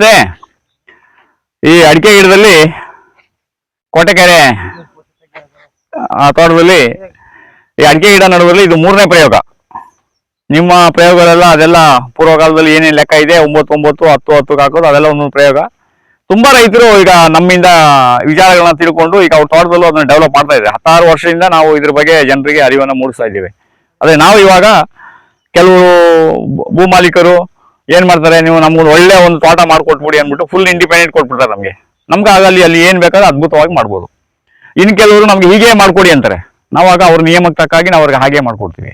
ನಮಸ್ತೆ. ಈ ಅಡಿಕೆ ಗಿಡದಲ್ಲಿ ಕೋಟೆಕೆರೆ, ಆ, ತೋಟದಲ್ಲಿ ಈ ಅಡಿಕೆ ಗಿಡ ನಡುವಲ್ಲಿ ಇದು ಮೂರನೇ ಪ್ರಯೋಗ. ನಿಮ್ಮ ಪ್ರಯೋಗಗಳೆಲ್ಲ ಅದೆಲ್ಲ ಪೂರ್ವಕಾಲದಲ್ಲಿ ಏನೇನು ಲೆಕ್ಕ ಇದೆ? ಒಂಬತ್ತು ಒಂಬತ್ತು, ಹತ್ತು ಹತ್ತು ಹಾಕೋದು ಅದೆಲ್ಲ ಒಂದೊಂದು ಪ್ರಯೋಗ. ತುಂಬಾ ರೈತರು ಈಗ ನಮ್ಮಿಂದ ವಿಚಾರಗಳನ್ನ ತಿಳ್ಕೊಂಡು ಈಗ ಅವ್ರ ತೋಟದಲ್ಲೂ ಅದನ್ನ ಡೆವಲಪ್ ಮಾಡ್ತಾ ಇದ್ದಾರೆ. ಹತ್ತಾರು ವರ್ಷದಿಂದ ನಾವು ಇದ್ರ ಬಗ್ಗೆ ಜನರಿಗೆ ಅರಿವನ್ನು ಮೂಡಿಸ್ತಾ ಇದ್ದೀವಿ. ಅದೇ ನಾವು ಇವಾಗ ಕೆಲವು ಭೂಮಾಲೀಕರು ಏನ್ ಮಾಡ್ತಾರೆ? ನೀವು ನಮ್ಗೆ ಒಳ್ಳೆ ಒಂದು ತೋಟ ಮಾಡ್ಕೊಟ್ಬಿಡಿ ಅಂದ್ಬಿಟ್ಟು ಫುಲ್ ಇಂಡಿಪೆಂಡೆಂಟ್ ಕೊಟ್ಬಿಡ್ತಾರೆ ನಮಗೆ. ನಮ್ಗೆ ಆಗಲ್ಲಿ ಅಲ್ಲಿ ಏನ್ ಬೇಕಾದ್ರೆ ಅದ್ಭುತವಾಗಿ ಮಾಡ್ಬೋದು. ಇನ್ ಕೆಲವರು ನಮ್ಗೆ ಹೀಗೆ ಮಾಡ್ಕೊಡಿ ಅಂತಾರೆ. ನಾವಾಗ ಅವ್ರ ನಿಯಮಕ್ಕೆ ತಕ್ಕಾಗಿ ನಾವು ಅವ್ರಿಗೆ ಹಾಗೆ ಮಾಡ್ಕೊಡ್ತೀವಿ.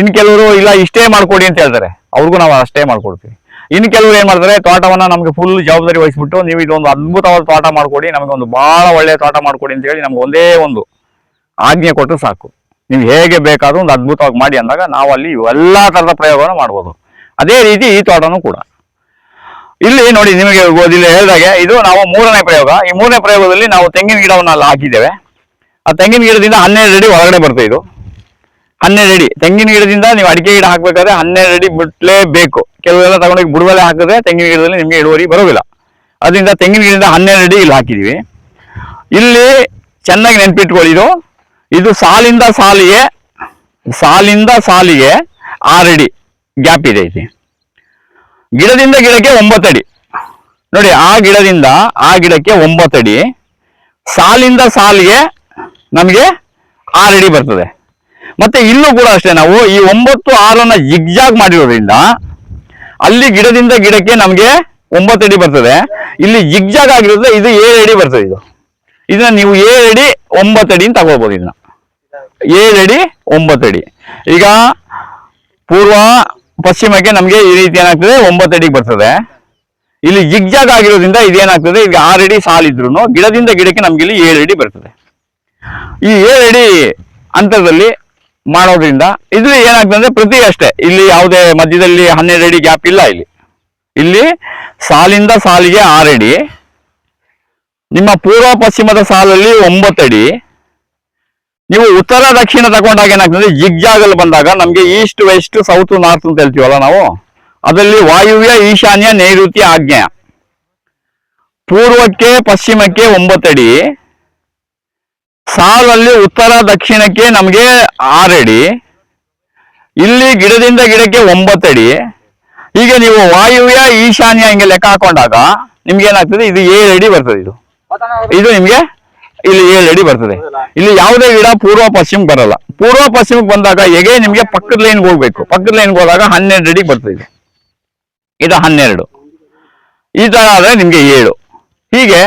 ಇನ್ ಕೆಲವರು, ಇಲ್ಲ ಇಷ್ಟೇ ಮಾಡ್ಕೊಡಿ ಅಂತ ಹೇಳ್ತಾರೆ. ಅವ್ರಿಗೂ ನಾವು ಅಷ್ಟೇ ಮಾಡ್ಕೊಡ್ತೀವಿ. ಇನ್ ಕೆಲವರು ಏನ್ ಮಾಡ್ತಾರೆ? ತೋಟವನ್ನ ನಮ್ಗೆ ಫುಲ್ ಜವಾಬ್ದಾರಿ ವಹಿಸ್ಬಿಟ್ಟು ನೀವು ಇದೊಂದು ಅದ್ಭುತವಾದ ತೋಟ ಮಾಡ್ಕೊಡಿ, ನಮಗೆ ಒಂದು ಬಹಳ ಒಳ್ಳೆ ತೋಟ ಮಾಡ್ಕೊಡಿ ಅಂತ ಹೇಳಿ ನಮ್ಗೆ ಒಂದೇ ಒಂದು ಆಜ್ಞೆ ಕೊಟ್ಟರೆ ಸಾಕು. ನೀವು ಹೇಗೆ ಬೇಕಾದ್ರೂ ಒಂದು ಅದ್ಭುತವಾಗಿ ಮಾಡಿ ಅಂದಾಗ ನಾವು ಅಲ್ಲಿ ಎಲ್ಲಾ ತರದ ಪ್ರಯೋಗವನ್ನು ಮಾಡ್ಬೋದು. ಅದೇ ರೀತಿ ಈ ತೋಟನೂ ಕೂಡ. ಇಲ್ಲಿ ನೋಡಿ ನಿಮಗೆ ಇಲ್ಲಿ ಹೇಳಿದಾಗೆ ಇದು ನಾವು ಮೂರನೇ ಪ್ರಯೋಗ. ಈ ಮೂರನೇ ಪ್ರಯೋಗದಲ್ಲಿ ನಾವು ತೆಂಗಿನ ಗಿಡವನ್ನು ಅಲ್ಲಿ ಹಾಕಿದ್ದೇವೆ. ಆ ತೆಂಗಿನ ಗಿಡದಿಂದ ಹನ್ನೆರಡು ಅಡಿ ಒಳಗಡೆ ಬರ್ತದೆ ಇದು. ಹನ್ನೆರಡು ಅಡಿ. ತೆಂಗಿನ ಗಿಡದಿಂದ ನೀವು ಅಡಿಕೆ ಗಿಡ ಹಾಕಬೇಕಾದ್ರೆ ಹನ್ನೆರಡು ಅಡಿ ಬಿಟ್ಲೇಬೇಕು. ಕೆಲವೆಲ್ಲ ತಗೊಂಡೋಗಿ ಬುಡವಲೆ ಹಾಕಿದ್ರೆ ತೆಂಗಿನ ಗಿಡದಲ್ಲಿ ನಿಮಗೆ ಇಳುವರಿ ಬರೋದಿಲ್ಲ. ಅದರಿಂದ ತೆಂಗಿನ ಗಿಡದಿಂದ ಹನ್ನೆರಡು ಅಡಿ ಇಲ್ಲಿ ಹಾಕಿದ್ದೀವಿ ಇಲ್ಲಿ ಚೆನ್ನಾಗಿ ನೆನ್ಪಿಟ್ಕೊಳ್ಳಿ ಇದು. ಇದು ಸಾಲಿಂದ ಸಾಲಿಗೆ ಸಾಲಿಂದ ಸಾಲಿಗೆ ಆರಡಿ ಗ್ಯಾಪ್ ಇದೆ ಇಲ್ಲಿ. ಗಿಡದಿಂದ ಗಿಡಕ್ಕೆ ಒಂಬತ್ತಡಿ ನೋಡಿ, ಆ ಗಿಡದಿಂದ ಆ ಗಿಡಕ್ಕೆ ಒಂಬತ್ತಡಿ ಸಾಲಿಂದ ಸಾಲಿಗೆ ನಮಗೆ ಆರಡಿ ಬರ್ತದೆ. ಮತ್ತೆ ಇಲ್ಲೂ ಕೂಡ ಅಷ್ಟೇ, ನಾವು ಈ ಒಂಬತ್ತು ಆರನ್ನ ಜಿಗ್ಜಾಗ್ ಮಾಡಿರೋದ್ರಿಂದ ಅಲ್ಲಿ ಗಿಡದಿಂದ ಗಿಡಕ್ಕೆ ನಮಗೆ ಒಂಬತ್ತಡಿ ಬರ್ತದೆ. ಇಲ್ಲಿ ಜಿಗ್ಜಾಗ್ ಆಗಿರೋದ್ರೆ ಇದು ಏಳು ಅಡಿ ಬರ್ತದೆ ಇದು. ಇದನ್ನ ನೀವು ಏಳು ಅಡಿ ಒಂಬತ್ತಡಿ ಅಂತ ತಗೊಳ್ಬೋದು ಇದನ್ನ. ಏಳು ಅಡಿ ಒಂಬತ್ತಡಿ ಈಗ ಪೂರ್ವ ಪಶ್ಚಿಮಕ್ಕೆ ನಮಗೆ ಈ ರೀತಿ ಏನಾಗ್ತದೆ? ಒಂಬತ್ತು ಅಡಿಗೆ ಬರ್ತದೆ. ಇಲ್ಲಿ ಜಿಗ್ಜಾಗ್ ಆಗಿರೋದ್ರಿಂದ ಇದೇನಾಗ್ತದೆ? ಈಗ ಆರು ಅಡಿ ಸಾಲಿದ್ರು ಗಿಡದಿಂದ ಗಿಡಕ್ಕೆ ನಮ್ಗೆ ಇಲ್ಲಿ ಏಳು ಅಡಿ ಬರ್ತದೆ. ಈ ಏಳು ಅಡಿ ಅಂತರದಲ್ಲಿ ಮಾಡೋದ್ರಿಂದ ಇದ್ರಲ್ಲಿ ಏನಾಗ್ತದೆ ಅಂದ್ರೆ ಪ್ರತಿ ಅಷ್ಟೇ. ಇಲ್ಲಿ ಯಾವುದೇ ಮಧ್ಯದಲ್ಲಿ ಹನ್ನೆರಡು ಅಡಿ ಗ್ಯಾಪ್ ಇಲ್ಲ ಇಲ್ಲಿ. ಇಲ್ಲಿ ಸಾಲಿಂದ ಸಾಲಿಗೆ ಆರು ಅಡಿ, ನಿಮ್ಮ ಪೂರ್ವ ಪಶ್ಚಿಮದ ಸಾಲಲ್ಲಿ ಒಂಬತ್ತು ಅಡಿ ನೀವು ಉತ್ತರ, ದಕ್ಷಿಣ ತಗೊಂಡಾಗ ಏನಾಗ್ತದೆ? ಜಿಗ್ಜಾಗಲ್ಲಿ ಬಂದಾಗ ನಮಗೆ ಈಸ್ಟ್, ವೆಸ್ಟ್, ಸೌತ್, ನಾರ್ತ್ ಅಂತ ಹೇಳ್ತೀವಲ್ಲ ನಾವು? ಅದರಲ್ಲಿ ವಾಯುವ್ಯ, ಈಶಾನ್ಯ, ನೈಋತ್ಯ ಆಗ್ನೇಯ ಪೂರ್ವಕ್ಕೆ, ಪಶ್ಚಿಮಕ್ಕೆ ಒಂಬತ್ತಡಿ. ಸಾಲಲ್ಲಿ ಉತ್ತರ, ದಕ್ಷಿಣಕ್ಕೆ ನಮಗೆ ಆರಡಿ. ಇಲ್ಲಿ ಗಿಡದಿಂದ ಗಿಡಕ್ಕೆ ಒಂಬತ್ತಡಿ. ಈಗ ನೀವು ವಾಯುವ್ಯ, ಈಶಾನ್ಯ ಹಿಂಗೆ ಲೆಕ್ಕ ಹಾಕೊಂಡಾಗ ನಿಮ್ಗೆ ಏನಾಗ್ತದೆ? ಇದು ಏಳು ಅಡಿ ಬರ್ತದೆ ಇದು. ಇದು ನಿಮ್ಗೆ ಇಲ್ಲಿ ಏಳು ಅಡಿ ಬರ್ತದೆ. ಇಲ್ಲಿ ಯಾವುದೇ ಗಿಡ ಪೂರ್ವ ಪಶ್ಚಿಮ ಬರಲ್ಲ. ಪೂರ್ವ ಪಶ್ಚಿಮಕ್ಕೆ ಬಂದಾಗ ಹೇಗೆ ನಿಮಗೆ ಪಕ್ಕದ ಲೈನ್ಗೆ ಹೋಗ್ಬೇಕು? ಪಕ್ಕದ ಲೈನ್ಗೆ ಹೋದಾಗ ಹನ್ನೆರಡು ಅಡಿ ಬರ್ತದೆ. ಇದು ಇದು ಹನ್ನೆರಡು. ಈ ತರ ಆದ್ರೆ ನಿಮ್ಗೆ ಏಳು. ಹೀಗೆ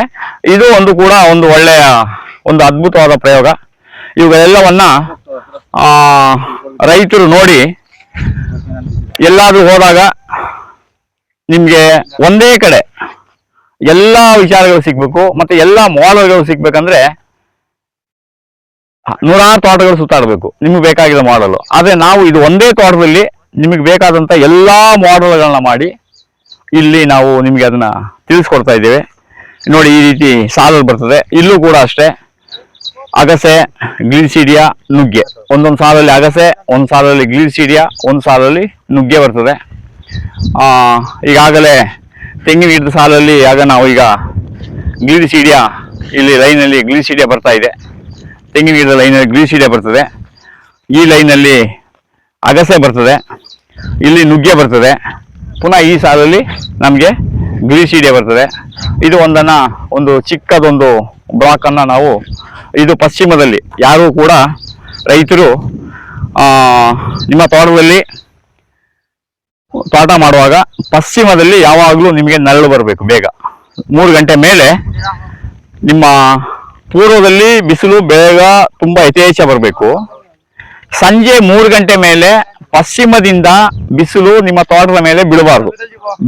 ಇದು ಒಂದು ಕೂಡ ಒಂದು ಒಳ್ಳೆಯ ಒಂದು ಅದ್ಭುತವಾದ ಪ್ರಯೋಗ. ಇವುಗಳೆಲ್ಲವನ್ನ ಆ ರೈತರು ನೋಡಿ ಎಲ್ಲಾದ್ರೂ ಹೋದಾಗ ನಿಮ್ಗೆ ಒಂದೇ ಕಡೆ ಎಲ್ಲಾ ವಿಚಾರಗಳು ಸಿಗ್ಬೇಕು ಮತ್ತೆ ಎಲ್ಲಾ ಮಾಡೆಲ್ಗಳು ಸಿಗ್ಬೇಕಂದ್ರೆ ನೂರಾರು ತೋಟಗಳು ಸುತ್ತಾಡಬೇಕು. ನಿಮ್ಗೆ ಬೇಕಾಗಿದೆ ಮಾಡಲು ಆದ್ರೆ ನಾವು ಇದು ಒಂದೇ ತೋಟದಲ್ಲಿ ನಿಮಗೆ ಬೇಕಾದಂತ ಎಲ್ಲಾ ಮಾಡೆಲ್ಗಳನ್ನ ಮಾಡಿ ಇಲ್ಲಿ ನಾವು ನಿಮಗೆ ಅದನ್ನ ತಿಳಿಸ್ಕೊಡ್ತಾ ಇದ್ದೇವೆ. ನೋಡಿ ಈ ರೀತಿ ಸಾಲಲ್ಲಿ ಬರ್ತದೆ. ಇಲ್ಲೂ ಕೂಡ ಅಷ್ಟೇ. ಅಗಸೆ ಗ್ಲಿಸಿಡಿಯಾ ನುಗ್ಗೆ. ಒಂದೊಂದು ಸಾಲಲ್ಲಿ ಅಗಸೆ ಒಂದು ಸಾಲಲ್ಲಿ ಗ್ಲಿಸಿಡಿಯಾ ಒಂದು ಸಾಲಲ್ಲಿ ನುಗ್ಗೆ ಬರ್ತದೆ. ಆ, ಈಗಾಗಲೇ ತೆಂಗಿನ ಗಿಡದ ಸಾಲಲ್ಲಿ ಆಗ ನಾವು ಈಗ ಗ್ಲಿಸಿಡಿಯಾ ಇಲ್ಲಿ ಲೈನಲ್ಲಿ ಗ್ಲಿಸಿಡಿಯಾ ಬರ್ತಾ ಇದೆ. ತೆಂಗಿನ ಗಿಡದ ಲೈನಲ್ಲಿ ಗ್ಲಿಸಿಡಿಯಾ ಬರ್ತದೆ. ಈ ಲೈನಲ್ಲಿ ಅಗಸೆ ಬರ್ತದೆ. ಇಲ್ಲಿ ನುಗ್ಗೆ ಬರ್ತದೆ. ಪುನಃ ಈ ಸಾಲಲ್ಲಿ ನಮಗೆ ಗ್ಲಿಸಿಡಿಯಾ ಬರ್ತದೆ. ಇದು ಒಂದನ್ನು, ಒಂದು ಚಿಕ್ಕದೊಂದು ಬ್ಲಾಕನ್ನು ನಾವು ಇದು ಪಶ್ಚಿಮದಲ್ಲಿ ಯಾರು ಕೂಡ ರೈತರು ನಿಮ್ಮ ತೋಟದಲ್ಲಿ ತೋಟ ಮಾಡುವಾಗ ಪಶ್ಚಿಮದಲ್ಲಿ ಯಾವಾಗಲೂ ನಿಮಗೆ ನೆರಳು ಬರಬೇಕು ಬೇಗ. ಮೂರು ಗಂಟೆ ಮೇಲೆ ನಿಮ್ಮ ಪೂರ್ವದಲ್ಲಿ ಬಿಸಿಲು ಬೇಗ ತುಂಬಾ ಯಥೇಚ್ಛ ಬರಬೇಕು. ಸಂಜೆ ಮೂರು ಗಂಟೆ ಮೇಲೆ ಪಶ್ಚಿಮದಿಂದ ಬಿಸಿಲು ನಿಮ್ಮ ತೋಟದ ಮೇಲೆ ಬಿಡಬಾರ್ದು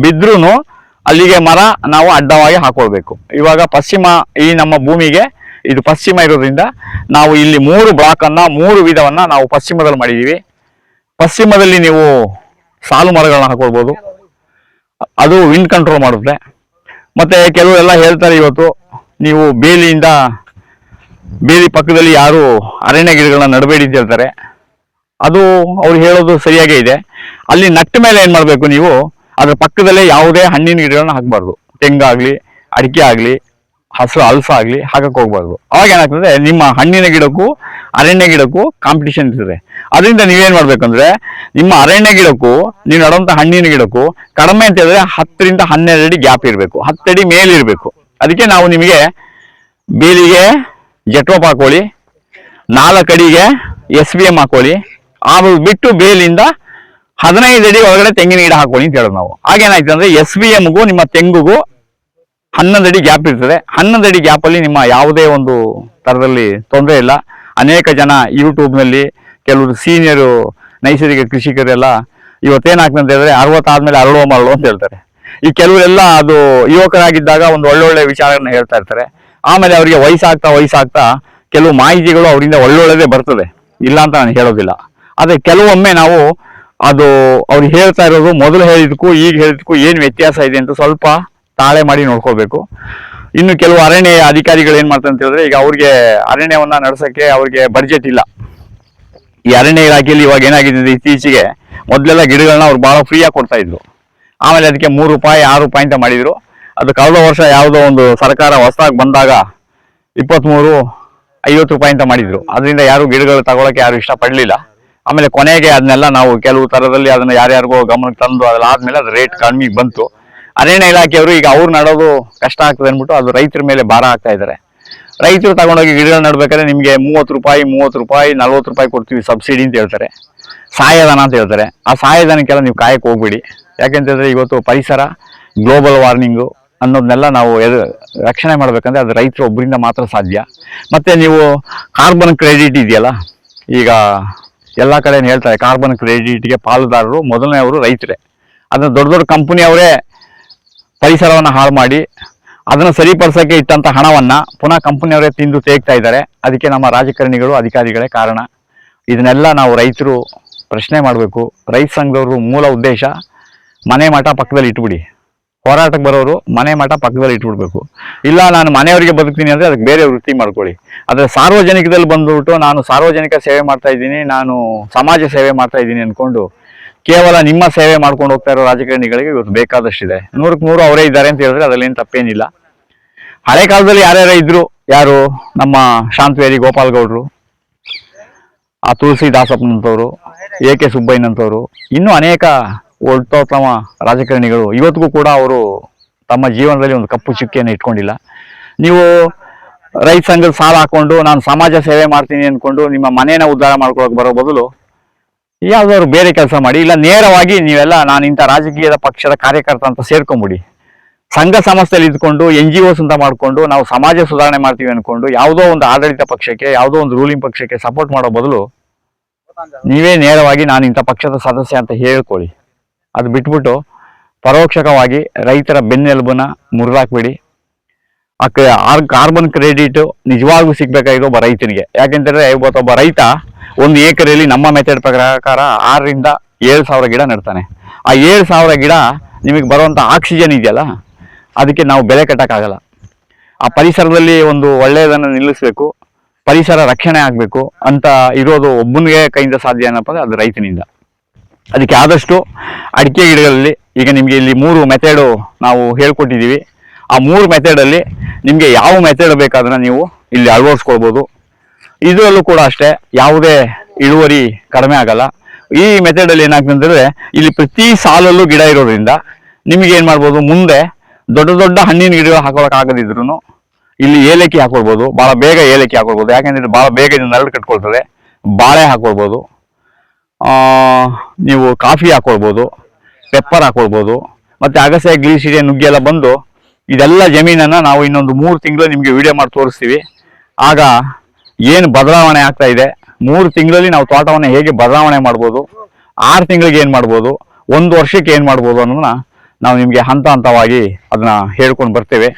ಬಿದ್ರೂ ಅಲ್ಲಿಗೆ ಮರ ನಾವು ಅಡ್ಡವಾಗಿ ಹಾಕೊಳ್ಬೇಕು. ಇವಾಗ ಪಶ್ಚಿಮ ಈ ನಮ್ಮ ಭೂಮಿಗೆ ಇದು ಪಶ್ಚಿಮ ಇರೋದ್ರಿಂದ ನಾವು ಇಲ್ಲಿ ಮೂರು ಬ್ಲಾಕ್ ಅನ್ನ ಮೂರು ವಿಧವನ್ನ ನಾವು ಪಶ್ಚಿಮದಲ್ಲಿ ಮಾಡಿದೀವಿ ಪಶ್ಚಿಮದಲ್ಲಿ ನೀವು ಸಾಲು ಮರಗಳನ್ನ ಹಾಕೊಳ್ಬೋದು. ಅದು ವಿಂಡ್ ಕಂಟ್ರೋಲ್ ಮಾಡುತ್ತೆ. ಮತ್ತೆ ಕೆಲವರೆಲ್ಲ ಹೇಳ್ತಾರೆ ಇವತ್ತು, ನೀವು ಬೇಲಿಯಿಂದ, ಬೇಲಿ ಪಕ್ಕದಲ್ಲಿ ಯಾರು ಅರಣ್ಯ ಗಿಡಗಳನ್ನ ನಡಬೇಡಿ ಅಂತ ಹೇಳ್ತಾರೆ. ಅದು ಅವ್ರು ಹೇಳೋದು ಸರಿಯಾಗೇ ಇದೆ. ಅಲ್ಲಿ ನಟ್ಟ ಮೇಲೆ ಏನ್ ಮಾಡ್ಬೇಕು ನೀವು? ಅದ್ರ ಪಕ್ಕದಲ್ಲೇ ಯಾವುದೇ ಹಣ್ಣಿನ ಗಿಡಗಳನ್ನ ಹಾಕಬಾರ್ದು. ತೆಂಗಾಗ್ಲಿ ಅಡಿಕೆ ಆಗ್ಲಿ ಹಸು ಹಲ್ಸ ಆಗಲಿ ಹಾಕಕ್ ಹೋಗ್ಬಾರ್ದು. ಅವಾಗ ಏನಾಗ್ತದೆ? ನಿಮ್ಮ ಹಣ್ಣಿನ ಗಿಡಕ್ಕೂ, ಅರಣ್ಯ ಗಿಡಕ್ಕೂ ಕಾಂಪಿಟಿಷನ್ ಇರ್ತದೆ. ಅದರಿಂದ ನೀವೇನ್ ಮಾಡ್ಬೇಕಂದ್ರೆ ನಿಮ್ಮ ಅರಣ್ಯ ಗಿಡಕ್ಕೂ, ನೀವು ನಡುವಂತ ಹಣ್ಣಿನ ಗಿಡಕ್ಕೂ ಕಡಿಮೆ ಅಂತ ಹೇಳಿದ್ರೆ ಹತ್ತರಿಂದ ಹನ್ನೆರಡು ಅಡಿ ಗ್ಯಾಪ್ ಇರಬೇಕು. ಹತ್ತಡಿ ಮೇಲಿರಬೇಕು ಅದಕ್ಕೆ ನಾವು ನಿಮಗೆ ಬೇಲಿಗೆ ಜಟ್ರೋಪ್ ಹಾಕೊಳ್ಳಿ, ನಾಲ್ಕು ಅಡಿಗೆ ಎಸ್ ಬಿ ಎಂ ಹಾಕೊಳ್ಳಿ ಆ ಬಿಟ್ಟು ಬೇಲಿಂದ ಹದಿನೈದು ಅಡಿ ಒಳಗಡೆ ತೆಂಗಿನ ಗಿಡ ಹಾಕೊಳ್ಳಿ ಅಂತ ಹೇಳೋದು ನಾವು. ಹಾಗೇನಾಯ್ತು ಅಂದ್ರೆ ಎಸ್ ಬಿ ಎಂಗೂ ನಿಮ್ಮ ತೆಂಗುಗೂ ಹನ್ನೊಂದು ಅಡಿ ಗ್ಯಾಪ್ ಇರ್ತದೆ. ಹನ್ನೊಂದು ಅಡಿ ಗ್ಯಾಪ್ ಅಲ್ಲಿ ನಿಮ್ಮ ಯಾವುದೇ ಒಂದು ತರದಲ್ಲಿ ತೊಂದರೆ ಇಲ್ಲ. ಅನೇಕ ಜನ ಯೂಟ್ಯೂಬ್ನಲ್ಲಿ ಕೆಲವರು ಸೀನಿಯರು ನೈಸರ್ಗಿಕ ಕೃಷಿಕರೆಲ್ಲ ಇವತ್ತೇನಾಗ್ತದೆ ಅಂತ ಹೇಳಿದ್ರೆ ಅರವತ್ತಾದ್ಮೇಲೆ ಅರಳುವ ಮರಳು ಅಂತ ಹೇಳ್ತಾರೆ. ಈ ಕೆಲವರೆಲ್ಲ ಅದು ಯುವಕರಾಗಿದ್ದಾಗ ಒಂದು ಒಳ್ಳೊಳ್ಳೆ ವಿಚಾರಗಳನ್ನ ಹೇಳ್ತಾ ಇರ್ತಾರೆ. ಆಮೇಲೆ ಅವರಿಗೆ ವಯಸ್ಸಾಗ್ತಾ ವಯಸ್ಸಾಗ್ತಾ ಕೆಲವು ಮಾಹಿತಿಗಳು ಅವರಿಂದ ಒಳ್ಳೊಳ್ಳೆದೇ ಬರ್ತದೆ. ಇಲ್ಲ ಅಂತ ನಾನು ಹೇಳೋದಿಲ್ಲ. ಆದರೆ ಕೆಲವೊಮ್ಮೆ ನಾವು ಅದು ಅವ್ರು ಹೇಳ್ತಾ ಇರೋದು ಮೊದಲು ಹೇಳಿದಕ್ಕೂ ಈಗ ಹೇಳಿದಕ್ಕೂ ಏನು ವ್ಯತ್ಯಾಸ ಇದೆ ಅಂತ ಸ್ವಲ್ಪ ತಾಳೆ ಮಾಡಿ ನೋಡ್ಕೋಬೇಕು. ಇನ್ನು ಕೆಲವು ಅರಣ್ಯ ಅಧಿಕಾರಿಗಳು ಏನು ಮಾಡ್ತಾರೆ ಅಂತ ಹೇಳಿದ್ರೆ ಈಗ ಅವ್ರಿಗೆ ಅರಣ್ಯವನ್ನು ನಡೆಸೋಕ್ಕೆ ಅವ್ರಿಗೆ ಬಡ್ಜೆಟ್ ಇಲ್ಲ. ಈ ಅರಣ್ಯ ಇಲಾಖೆಯಲ್ಲಿ ಇವಾಗ ಏನಾಗಿದೆ ಇತ್ತೀಚೆಗೆ ಮೊದಲೆಲ್ಲ ಗಿಡಗಳನ್ನ ಅವ್ರು ಬಹಳ ಫ್ರೀಯಾಗಿ ಕೊಡ್ತಾ ಇದ್ರು. ಆಮೇಲೆ ಅದಕ್ಕೆ ಮೂರು ರೂಪಾಯಿ, ಆರು ರೂಪಾಯಿ ಅಂತ ಮಾಡಿದ್ರು. ಅದು ಕಳೆದ ವರ್ಷ ಯಾವುದೋ ಒಂದು ಸರ್ಕಾರ ಹೊಸದಾಗಿ ಬಂದಾಗ ಇಪ್ಪತ್ಮೂರು, ಐವತ್ತು ರೂಪಾಯಿ ಅಂತ ಮಾಡಿದ್ರು. ಅದರಿಂದ ಯಾರು ಗಿಡಗಳು ತಗೊಳಕ್ಕೆ ಯಾರು ಇಷ್ಟಪಡಲಿಲ್ಲ. ಆಮೇಲೆ ಕೊನೆಗೆ ಅದನ್ನೆಲ್ಲ ನಾವು ಕೆಲವು ತರದಲ್ಲಿ ಅದನ್ನ ಯಾರ್ಯಾರಿಗೋ ಗಮನಕ್ಕೆ ತಂದು ಅದಾದ್ಮೇಲೆ ಅದು ರೇಟ್ ಕಡಿಮೆಗೆ ಬಂತು. ಅರಣ್ಯ ಇಲಾಖೆಯವರು ಈಗ ಅವ್ರು ನಡೋದು ಕಷ್ಟ ಆಗ್ತದೆ ಅಂದ್ಬಿಟ್ಟು ಅದು ರೈತರ ಮೇಲೆ ಭಾರ ಆಗ್ತಾ ಇದ್ದಾರೆ ರೈತರು ತಗೊಂಡೋಗಿ ಗಿಡಗಳು ನೆಡ್ಬೇಕಾದ್ರೆ ನಿಮಗೆ ಮೂವತ್ತು ರೂಪಾಯಿ ಮೂವತ್ತು ರೂಪಾಯಿ, ನಲ್ವತ್ತು ರೂಪಾಯಿ ಕೊಡ್ತೀವಿ ಸಬ್ಸಿಡಿ ಅಂತ ಹೇಳ್ತಾರೆ. ಸಹಾಯಧನ ಅಂತ ಹೇಳ್ತಾರೆ. ಆ ಸಹಾಯಧನಕ್ಕೆಲ್ಲ ನೀವು ಕಾಯಕ್ಕೆ ಹೋಗ್ಬೇಡಿ. ಯಾಕೆಂತಂದರೆ ಇವತ್ತು ಪರಿಸರ ಗ್ಲೋಬಲ್ ವಾರ್ಮಿಂಗು ಅನ್ನೋದನ್ನೆಲ್ಲ ನಾವು ಎದು- ರಕ್ಷಣೆ ಮಾಡಬೇಕಂದ್ರೆ ಅದು ರೈತರು ಒಬ್ಬರಿಂದ ಮಾತ್ರ ಸಾಧ್ಯ. ಮತ್ತು ನೀವು ಕಾರ್ಬನ್ ಕ್ರೆಡಿಟ್ ಇದೆಯಲ್ಲ, ಈಗ ಎಲ್ಲ ಕಡೆ ಹೇಳ್ತಾರೆ ಕಾರ್ಬನ್ ಕ್ರೆಡಿಟ್ಗೆ ಪಾಲುದಾರರು ಮೊದಲನೇ ಅವರು ರೈತರೇ. ಅದನ್ನು ದೊಡ್ಡ ದೊಡ್ಡ ಕಂಪನಿ ಅವರೇ ಪರಿಸರವನ್ನು ಹಾಳು ಮಾಡಿ ಅದನ್ನು ಸರಿಪಡಿಸೋಕೆ ಇಟ್ಟಂತ ಹಣವನ್ನ ಪುನಃ ಕಂಪನಿಯವರೇ ತಿಂದು ತೇಗ್ತಾ ಇದ್ದಾರೆ. ಅದಕ್ಕೆ ನಮ್ಮ ರಾಜಕಾರಣಿಗಳು, ಅಧಿಕಾರಿಗಳೇ ಕಾರಣ. ಇದನ್ನೆಲ್ಲ ನಾವು ರೈತರು ಪ್ರಶ್ನೆ ಮಾಡಬೇಕು. ರೈತ ಸಂಘದವರು ಮೂಲ ಉದ್ದೇಶ ಮನೆ ಮಠ ಪಕ್ಕದಲ್ಲಿ ಇಟ್ಬಿಡಿ. ಹೋರಾಟಕ್ಕೆ ಬರೋರು ಮನೆ ಮಠ ಪಕ್ಕದಲ್ಲಿ ಇಟ್ಬಿಡ್ಬೇಕು. ಇಲ್ಲ, ನಾನು ಮನೆಯವರಿಗೆ ಬದುಕ್ತೀನಿ ಅಂದರೆ ಅದಕ್ಕೆ ಬೇರೆ ವೃತ್ತಿ ಮಾಡ್ಕೊಳ್ಳಿ. ಆದರೆ ಸಾರ್ವಜನಿಕದಲ್ಲಿ ಬಂದುಬಿಟ್ಟು ನಾನು ಸಾರ್ವಜನಿಕ ಸೇವೆ ಮಾಡ್ತಾ ಇದ್ದೀನಿ, ನಾನು ಸಮಾಜ ಸೇವೆ ಮಾಡ್ತಾ ಇದ್ದೀನಿ ಅನ್ಕೊಂಡು ಕೇವಲ ನಿಮ್ಮ ಸೇವೆ ಮಾಡ್ಕೊಂಡು ಹೋಗ್ತಾ ಇರೋ ರಾಜಕಾರಣಿಗಳಿಗೆ ಇವತ್ತು ಬೇಕಾದಷ್ಟಿದೆ. ನೂರಕ್ಕೆ ನೂರು ಅವರೇ ಇದ್ದಾರೆ ಅಂತ ಹೇಳಿದ್ರೆ ಅದರಲ್ಲಿ ಏನು ತಪ್ಪೇನಿಲ್ಲ. ಹಳೆ ಕಾಲದಲ್ಲಿ ಯಾರ್ಯಾರ ಇದ್ರು? ಯಾರು? ನಮ್ಮ ಶಾಂತವೇರಿ ಗೋಪಾಲ್ ಗೌಡ್ರು ಆ ತುಳಸಿ ದಾಸಪ್ಪನಂತವರು ಎ ಕೆ ಸುಬ್ಬಯ್ಯನಂಥವ್ರು, ಇನ್ನೂ ಅನೇಕ ಒಳ್ತೋತ್ತಮ ರಾಜಕಾರಣಿಗಳು ಇವತ್ತಿಗೂ ಕೂಡ ಅವರು ತಮ್ಮ ಜೀವನದಲ್ಲಿ ಒಂದು ಕಪ್ಪು ಚುಕ್ಕಿಯನ್ನು ಇಟ್ಕೊಂಡಿಲ್ಲ. ನೀವು ರೈತ ಸಂಘದ ಸಾಲ ಹಾಕೊಂಡು ನಾನು ಸಮಾಜ ಸೇವೆ ಮಾಡ್ತೀನಿ ಅಂದ್ಕೊಂಡು ನಿಮ್ಮ ಮನೇನ ಉದ್ಧಾರ ಮಾಡ್ಕೊಳಕ್ ಬರೋ ಬದಲು ಯಾವ್ದಾದ್ರು ಬೇರೆ ಕೆಲಸ ಮಾಡಿ, ಇಲ್ಲ ನೇರವಾಗಿ ನೀವೆಲ್ಲ ನಾನು ಇಂಥ ರಾಜಕೀಯದ ಪಕ್ಷದ ಕಾರ್ಯಕರ್ತ ಅಂತ ಸೇರ್ಕೊಂಬಿಡಿ. ಸಂಘ ಸಂಸ್ಥೆಯಲ್ಲಿ ಇದ್ಕೊಂಡು, ಎನ್ ಜಿ ಓಸ್ ಅಂತ ಮಾಡ್ಕೊಂಡು, ನಾವು ಸಮಾಜ ಸುಧಾರಣೆ ಮಾಡ್ತೀವಿ ಅನ್ಕೊಂಡು, ಯಾವುದೋ ಒಂದು ಆಡಳಿತ ಪಕ್ಷಕ್ಕೆ, ಯಾವುದೋ ಒಂದು ರೂಲಿಂಗ್ ಪಕ್ಷಕ್ಕೆ ಸಪೋರ್ಟ್ ಮಾಡೋ ಬದಲು ನೀವೇ ನೇರವಾಗಿ ನಾನು ಇಂಥ ಪಕ್ಷದ ಸದಸ್ಯ ಅಂತ ಹೇಳ್ಕೊಳ್ಳಿ. ಅದು ಬಿಟ್ಬಿಟ್ಟು ಪರೋಕ್ಷಕವಾಗಿ ರೈತರ ಬೆನ್ನೆಲುಬನ್ನ ಮುರಿದಾಕ್ಬಿಡಿ. ಆ ಕಾರ್ಬನ್ ಕ್ರೆಡಿಟ್ ನಿಜವಾಗ್ಲೂ ಸಿಗ್ಬೇಕಾಗಿದೆ ಒಬ್ಬ ರೈತನಿಗೆ. ಯಾಕೆಂತಂದ್ರೆ ಇವತ್ತೊಬ್ಬ ರೈತ ಒಂದು ಏಕರೆಯಲ್ಲಿ ನಮ್ಮ ಮೆಥಡ್ ಪ್ರಕಾರ ಆರರಿಂದ ಏಳು ಸಾವಿರ ಗಿಡ ನೆಡ್ತಾನೆ. ಆ ಏಳು ಸಾವಿರ ಗಿಡ ನಿಮಗೆ ಬರುವಂಥ ಆಕ್ಸಿಜನ್ ಇದೆಯಲ್ಲ, ಅದಕ್ಕೆ ನಾವು ಬೆಲೆ ಕಟ್ಟೋಕ್ಕಾಗಲ್ಲ. ಆ ಪರಿಸರದಲ್ಲಿ ಒಂದು ಒಳ್ಳೆಯದನ್ನು ನಿಲ್ಲಿಸಬೇಕು, ಪರಿಸರ ರಕ್ಷಣೆ ಆಗಬೇಕು ಅಂತ ಇರೋದು ಒಬ್ಬನಿಗೆ ಕೈಯಿಂದ ಸಾಧ್ಯ ಏನಪ್ಪ ಅಂದರೆ ಅದು ರೈತನಿಂದ. ಅದಕ್ಕೆ ಆದಷ್ಟು ಅಡಿಕೆ ಗಿಡಗಳಲ್ಲಿ, ಈಗ ನಿಮಗೆ ಇಲ್ಲಿ ಮೂರು ಮೆಥಡು ನಾವು ಹೇಳ್ಕೊಟ್ಟಿದ್ದೀವಿ. ಆ ಮೂರು ಮೆಥಡಲ್ಲಿ ನಿಮಗೆ ಯಾವ ಮೆಥಡ್ ಬೇಕಾದ್ರೆ ನೀವು ಇಲ್ಲಿ ಅಳವಡಿಸ್ಕೊಳ್ಬೋದು. ಇದರಲ್ಲೂ ಕೂಡ ಅಷ್ಟೇ ಯಾವುದೇ ಇಳುವರಿ ಕಡಿಮೆ ಆಗಲ್ಲ. ಈ ಮೆಥಡಲ್ಲಿ ಏನಾಗ್ತದೆ ಅಂದ್ರೆ ಇಲ್ಲಿ ಪ್ರತಿ ಸಾಲಲ್ಲೂ ಗಿಡ ಇರೋದ್ರಿಂದ ನಿಮಗೆ ಏನ್ ಮಾಡ್ಬೋದು? ಮುಂದೆ ದೊಡ್ಡ ದೊಡ್ಡ ಹಣ್ಣಿನ ಗಿಡಗಳು ಹಾಕೊಳಕ್ ಆಗದಿದ್ರು ಇಲ್ಲಿ ಏಲಕ್ಕಿ ಹಾಕೊಳ್ಬೋದು. ಬಹಳ ಬೇಗ ಏಲಕ್ಕಿ ಹಾಕೊಳ್ಬೋದು. ಯಾಕಂದ್ರೆ ಬಹಳ ಬೇಗ ಇದು ನರಳು ಕಟ್ಕೊಳ್ತದೆ. ಬಾಳೆ ಹಾಕೊಳ್ಬೋದು. ನೀವು ಕಾಫಿ ಹಾಕೊಳ್ಬೋದು. ಪೆಪ್ಪರ್ ಹಾಕೊಳ್ಬೋದು. ಮತ್ತೆ ಅಗಸೆ ಗ್ಲೀಸಿಡಿಯ ನುಗ್ಗಿ ಎಲ್ಲ ಬಂದು ಇದೆಲ್ಲ ಜಮೀನನ್ನ ನಾವು ಇನ್ನೊಂದು ಮೂರು ತಿಂಗಳು ನಿಮಗೆ ವಿಡಿಯೋ ಮಾಡಿ ತೋರಿಸ್ತೀವಿ. ಆಗ ಏನು ಬದಲಾವಣೆ ಆಗ್ತಾ ಇದೆ? ಮೂರು ತಿಂಗಳಲ್ಲಿ ನಾವು ತೋಟವನ್ನು ಹೇಗೆ ಬದಲಾವಣೆ ಮಾಡ್ಬೋದು? ಆರು ತಿಂಗಳಿಗೆ ಏನು ಮಾಡ್ಬೋದು? ಒಂದು ವರ್ಷಕ್ಕೆ ಏನು ಮಾಡ್ಬೋದು ಅನ್ನೋದನ್ನ ನಾವು ನಿಮಗೆ ಹಂತ ಹಂತವಾಗಿ ಅದನ್ನ ಹೇಳ್ಕೊಂಡು ಬರ್ತೇವೆ.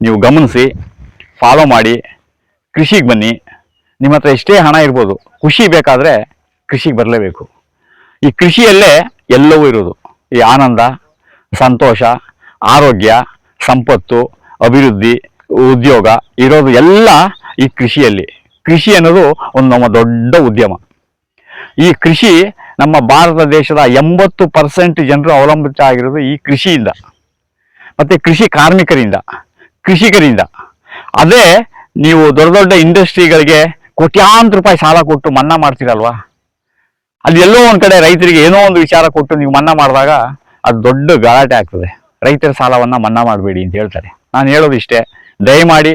ನೀವು ಗಮನಿಸಿ ಫಾಲೋ ಮಾಡಿ, ಕೃಷಿಗೆ ಬನ್ನಿ. ನಿಮ್ಮ ಹತ್ರ ಎಷ್ಟೇ ಹಣ ಇರ್ಬೋದು, ಖುಷಿ ಬೇಕಾದರೆ ಕೃಷಿಗೆ ಬರಲೇಬೇಕು. ಈ ಕೃಷಿಯಲ್ಲೇ ಎಲ್ಲವೂ ಇರೋದು. ಈ ಆನಂದ, ಸಂತೋಷ, ಆರೋಗ್ಯ, ಸಂಪತ್ತು, ಅಭಿವೃದ್ಧಿ, ಉದ್ಯೋಗ ಇರೋದು ಎಲ್ಲ ಈ ಕೃಷಿಯಲ್ಲಿ. ಕೃಷಿ ಅನ್ನೋದು ಒಂದು ನಮ್ಮ ದೊಡ್ಡ ಉದ್ಯಮ. ಈ ಕೃಷಿ ನಮ್ಮ ಭಾರತ ದೇಶದ ಎಂಬತ್ತು ಪರ್ಸೆಂಟ್ ಜನರು ಅವಲಂಬಿತ ಆಗಿರೋದು ಈ ಕೃಷಿಯಿಂದ. ಮತ್ತು ಕೃಷಿ ಕಾರ್ಮಿಕರಿಂದ, ಕೃಷಿಕರಿಂದ. ಅದೇ ನೀವು ದೊಡ್ಡ ದೊಡ್ಡ ಇಂಡಸ್ಟ್ರಿಗಳಿಗೆ ಕೋಟ್ಯಾಂತರ ರೂಪಾಯಿ ಸಾಲ ಕೊಟ್ಟು ಮನ್ನಾ ಮಾಡ್ತೀರಲ್ವಾ? ಅಲ್ಲಿ ಎಲ್ಲೋ ಒಂದು ಕಡೆ ರೈತರಿಗೆ ಏನೋ ಒಂದು ವಿಚಾರ ಕೊಟ್ಟು ನೀವು ಮನ್ನಾ ಮಾಡಿದಾಗ ಅದು ದೊಡ್ಡ ಗಲಾಟೆ ಆಗ್ತದೆ. ರೈತರ ಸಾಲವನ್ನು ಮನ್ನಾ ಮಾಡಬೇಡಿ ಅಂತ ಹೇಳ್ತಾರೆ. ನಾನು ಹೇಳೋದು ಇಷ್ಟೇ ದಯಮಾಡಿ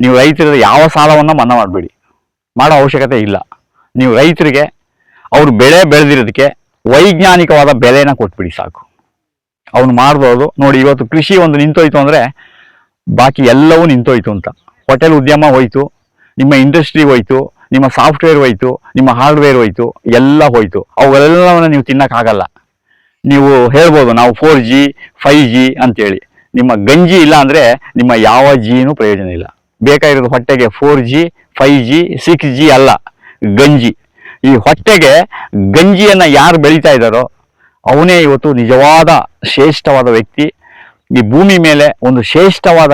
ನೀವು ರೈತರ ಯಾವ ಸಾಲವನ್ನು ಮನ್ನಾ ಮಾಡಬೇಡಿ. ಮಾಡೋ ಅವಶ್ಯಕತೆ ಇಲ್ಲ. ನೀವು ರೈತರಿಗೆ ಅವ್ರು ಬೆಳೆ ಬೆಳೆದಿರೋದಕ್ಕೆ ವೈಜ್ಞಾನಿಕವಾದ ಬೆಲೆನ ಕೊಟ್ಬಿಡಿ ಸಾಕು. ಅವನು ಮಾಡ್ಬೋದು ನೋಡಿ, ಇವತ್ತು ಕೃಷಿ ಒಂದು ನಿಂತೋಯ್ತು ಅಂದರೆ ಬಾಕಿ ಎಲ್ಲವೂ ನಿಂತೋಯ್ತು ಅಂತ. ಹೋಟೆಲ್ ಉದ್ಯಮ ಹೋಯ್ತು, ನಿಮ್ಮ ಇಂಡಸ್ಟ್ರಿ ಹೋಯ್ತು, ನಿಮ್ಮ ಸಾಫ್ಟ್ವೇರ್ ಹೋಯ್ತು, ನಿಮ್ಮ ಹಾರ್ಡ್ವೇರ್ ಹೋಯ್ತು, ಎಲ್ಲ ಹೋಯ್ತು. ಅವುಗಳೆಲ್ಲವನ್ನು ನೀವು ತಿನ್ನೋಕ್ಕಾಗಲ್ಲ ನೀವು ಹೇಳ್ಬೋದು, ನಾವು ಫೋರ್ ಜಿ ಫೈ ಜಿ ಅಂತೇಳಿ. ನಿಮ್ಮ ಗಂಜಿ ಇಲ್ಲ ಅಂದರೆ ನಿಮ್ಮ ಯಾವ ಜಿನೂ ಪ್ರಯೋಜನ ಇಲ್ಲ. ಬೇಕಾಗಿರೋದು ಹೊಟ್ಟೆಗೆ four G five G six G ಅಲ್ಲ, ಗಂಜಿ. ಈ ಹೊಟ್ಟೆಗೆ ಗಂಜಿಯನ್ನು ಯಾರು ಬೆಳೀತಾ ಇದ್ದಾರೋ, ಅವನೇ ಇವತ್ತು ನಿಜವಾದ ಶ್ರೇಷ್ಠವಾದ ವ್ಯಕ್ತಿ. ಈ ಭೂಮಿ ಮೇಲೆ ಒಂದು ಶ್ರೇಷ್ಠವಾದ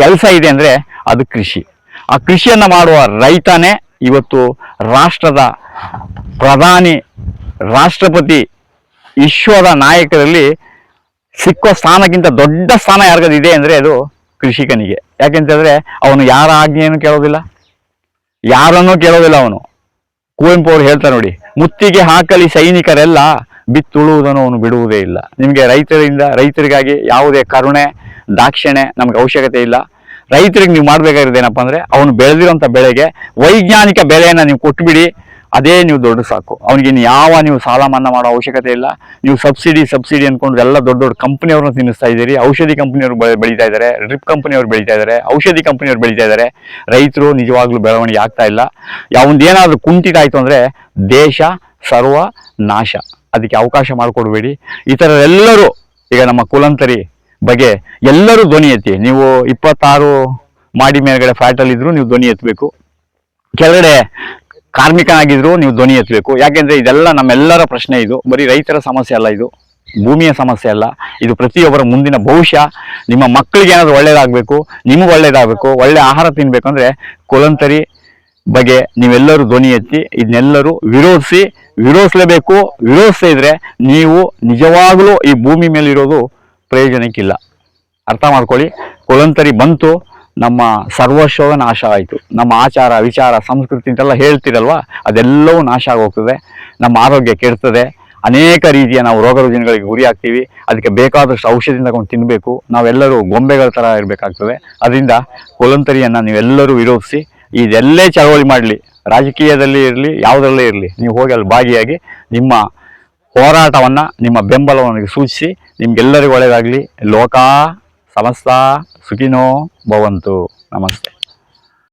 ಕೆಲಸ ಇದೆ ಅಂದರೆ ಅದು ಕೃಷಿ. ಆ ಕೃಷಿಯನ್ನು ಮಾಡುವ ರೈತನೇ ಇವತ್ತು ರಾಷ್ಟ್ರದ ಪ್ರಧಾನಿ, ರಾಷ್ಟ್ರಪತಿ, ವಿಶ್ವದ ನಾಯಕರಲ್ಲಿ ಸಿಕ್ಕೋ ಸ್ಥಾನಕ್ಕಿಂತ ದೊಡ್ಡ ಸ್ಥಾನ ಯಾರಿಗದಿದೆ ಅಂದ್ರೆ ಅದು ಕೃಷಿಕನಿಗೆ. ಯಾಕೆಂತಂದ್ರೆ ಅವನು ಯಾರ ಆಜ್ಞೆಯನ್ನು ಕೇಳೋದಿಲ್ಲ? ಯಾರನ್ನು ಕೇಳೋದಿಲ್ಲ ಅವನು. ಕುವೆಂಪು ಅವರು ಹೇಳ್ತಾರೆ ನೋಡಿ, ಮುತ್ತಿಗೆ ಹಾಕಲಿ ಸೈನಿಕರೆಲ್ಲ, ಬಿತ್ತುಳುವುದನ್ನು ಅವನು ಬಿಡುವುದೇ ಇಲ್ಲ. ನಿಮಗೆ ರೈತರಿಂದ, ರೈತರಿಗಾಗಿ ಯಾವುದೇ ಕರುಣೆ ದಾಕ್ಷಿಣೆ ನಮ್ಗೆ ಅವಶ್ಯಕತೆ ಇಲ್ಲ. ರೈತರಿಗೆ ನೀವು ಮಾಡ್ಬೇಕಾಗಿರೋದು ಏನಪ್ಪ ಅಂದ್ರೆ, ಅವನು ಬೆಳೆದಿರೋಂಥ ಬೆಳೆಗೆ ವೈಜ್ಞಾನಿಕ ಬೆಲೆಯನ್ನ ನೀವು ಕೊಟ್ಬಿಡಿ ಅದೇ ನೀವು ದೊಡ್ಡ ಸಾಕು. ಅವನಿಗೆ ಇನ್ನು ಯಾವ ನೀವು ಸಾಲ ಮನ್ನಾ ಮಾಡೋ ಅವಶ್ಯಕತೆ ಇಲ್ಲ. ನೀವು ಸಬ್ಸಿಡಿ ಸಬ್ಸಿಡಿ ಅನ್ಕೊಂಡು ಎಲ್ಲ ದೊಡ್ಡ ದೊಡ್ಡ ಕಂಪ್ನಿಯವ್ರನ್ನ ತಿನ್ನಿಸ್ತಾ ಇದ್ದೀರಿ. ಔಷಧಿ ಕಂಪ್ನಿಯವರು ಬೆಳೀತಾ ಇದ್ದಾರೆ. ಡ್ರಿಪ್ ಕಂಪ್ನಿಯವ್ರು ಬೆಳೀತಾ ಇದ್ದಾರೆ. ಔಷಧಿ ಕಂಪ್ನಿಯವ್ರು ಬೆಳೀತಾ ಇದ್ದಾರೆ. ರೈತರು ನಿಜವಾಗ್ಲೂ ಬೆಳವಣಿಗೆ ಆಗ್ತಾ ಇಲ್ಲ. ಯಾವೊಂದು ಏನಾದರೂ ಕುಂಠಿತ ಆಯಿತು ಅಂದ್ರೆ ದೇಶ ಸರ್ವ ನಾಶ. ಅದಕ್ಕೆ ಅವಕಾಶ ಮಾಡಿಕೊಡ್ಬೇಡಿ. ಈ ಥರರೆಲ್ಲರೂ ಈಗ ನಮ್ಮ ಕುಲಂತರಿ ಬಗ್ಗೆ ಎಲ್ಲರೂ ಧ್ವನಿ ಎತ್ತಿ. ನೀವು ಇಪ್ಪತ್ತಾರು ಮಾಡಿ ಮೇಲ್ಗಡೆ ಫ್ಯಾಟಲ್ಲಿದ್ದರೂ ನೀವು ಧ್ವನಿ ಎತ್ತಬೇಕು ಕೆಳಗಡೆ ಕಾರ್ಮಿಕನಾಗಿದ್ರು ನೀವು ಧ್ವನಿ ಎತ್ತಬೇಕು ಯಾಕೆಂದ್ರೆ ಇದೆಲ್ಲ ನಮ್ಮೆಲ್ಲರ ಪ್ರಶ್ನೆ ಇದು. ಬರೀ ರೈತರ ಸಮಸ್ಯೆ ಅಲ್ಲ ಇದು. ಭೂಮಿಯ ಸಮಸ್ಯೆ ಅಲ್ಲ. ಇದು ಪ್ರತಿಯೊಬ್ಬರ ಮುಂದಿನ ಭವಿಷ್ಯ. ನಿಮ್ಮ ಮಕ್ಕಳಿಗೆ ಏನಾದರೂ ಒಳ್ಳೇದಾಗಬೇಕು, ನಿಮಗೆ ಒಳ್ಳೇದಾಗಬೇಕು, ಒಳ್ಳೆ ಆಹಾರ ತಿನ್ಬೇಕಂದ್ರೆ ಕುಲಂತರಿ ಬಗ್ಗೆ ನೀವೆಲ್ಲರೂ ಧ್ವನಿ ಎತ್ತಿ ಇದನ್ನೆಲ್ಲರೂ ವಿರೋಧಿಸಿ, ವಿರೋಧಿಸಲೇಬೇಕು. ವಿರೋಧಿಸದೇ ಇದ್ರೆ ನೀವು ನಿಜವಾಗಲೂ ಈ ಭೂಮಿ ಮೇಲೆ ಇರೋದು ಪ್ರಯೋಜನಕ್ಕಿಲ್ಲ. ಅರ್ಥ ಮಾಡ್ಕೊಳ್ಳಿ. ಕುಲಂತರಿ ಬಂತು. ನಮ್ಮ ಸರ್ವಸ್ವವೇ ನಾಶ ಆಯಿತು. ನಮ್ಮ ಆಚಾರ, ವಿಚಾರ, ಸಂಸ್ಕೃತಿ ಅಂತೆಲ್ಲ ಹೇಳ್ತಿರಲ್ವಾ? ಅದೆಲ್ಲವೂ ನಾಶ ಆಗೋಗ್ತದೆ. ನಮ್ಮ ಆರೋಗ್ಯ ಕೆಡ್ತದೆ. ಅನೇಕ ರೀತಿಯ ನಾವು ರೋಗ ರುಜಿನಗಳಿಗೆ ಗುರಿ ಆಗ್ತೀವಿ ಅದಕ್ಕೆ ಬೇಕಾದಷ್ಟು ಔಷಧಿ ತಗೊಂಡು ತಿನ್ನಬೇಕು ನಾವೆಲ್ಲರೂ ಗೊಂಬೆಗಳ ಥರ ಇರಬೇಕಾಗ್ತದೆ. ಅದರಿಂದ ಕುಲಂತರಿಯನ್ನು ನೀವೆಲ್ಲರೂ ವಿರೋಧಿಸಿ ಇದೆಲ್ಲೇ ಚಳವಳಿ ಮಾಡಲಿ. ರಾಜಕೀಯದಲ್ಲಿ ಇರಲಿ, ಯಾವುದರಲ್ಲೇ ಇರಲಿ, ನೀವು ಹೋಗಿ ಅಲ್ಲಿ ಭಾಗಿಯಾಗಿ ನಿಮ್ಮ ಹೋರಾಟವನ್ನು, ನಿಮ್ಮ ಬೆಂಬಲವನ್ನು ಸೂಚಿಸಿ. ನಿಮಗೆಲ್ಲರಿಗೂ ಒಳ್ಳೆಯದಾಗಲಿ. ಲೋಕ సమస్త సుఖినో భవంతు నమస్తే